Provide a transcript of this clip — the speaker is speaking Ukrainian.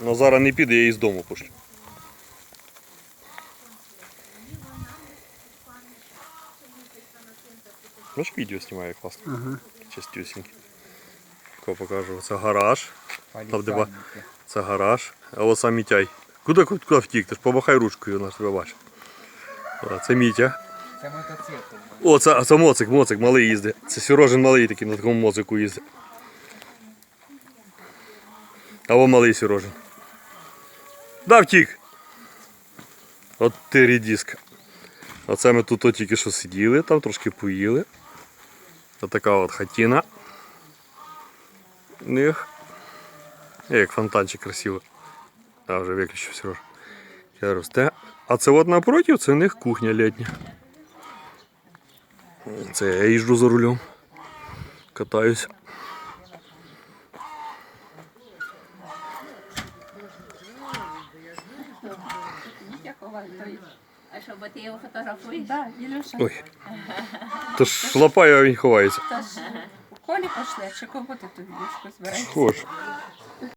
Ну зараз не піде, я її з дому пошлю. Бачиш, відео знімає класно. Ага. Чистюсінький. Тако покажу. Це гараж. Там, де ба- Це гараж. А от сам Мітяй. Куди, куди, втік? Ти ж помахай ручкою, вона ж тебе бачить. Це Мітя. Це мотоцикл. О, це, а це моцик, моцик малий їздить. Це Сірожин малий такий на такому моцику їздить. А во малий Сірожин. Да, втік. От ти рідіска. Оце ми тут тільки що сиділи, там трошки поїли. Це така от хатіна. У них. Е, Як фонтанчик красиво. А вже виключив Сереж. Я росте. А це от напротив, це у них кухня літня. Це я їжджу за рулем. Катаюсь. Вітя ховає. А що, бо ти його фотографуєш? Да, Ілюша, Ой. То ж лапає, а він ховається. та ж у колі пошли, чи кого ти тут ліжко збираєш?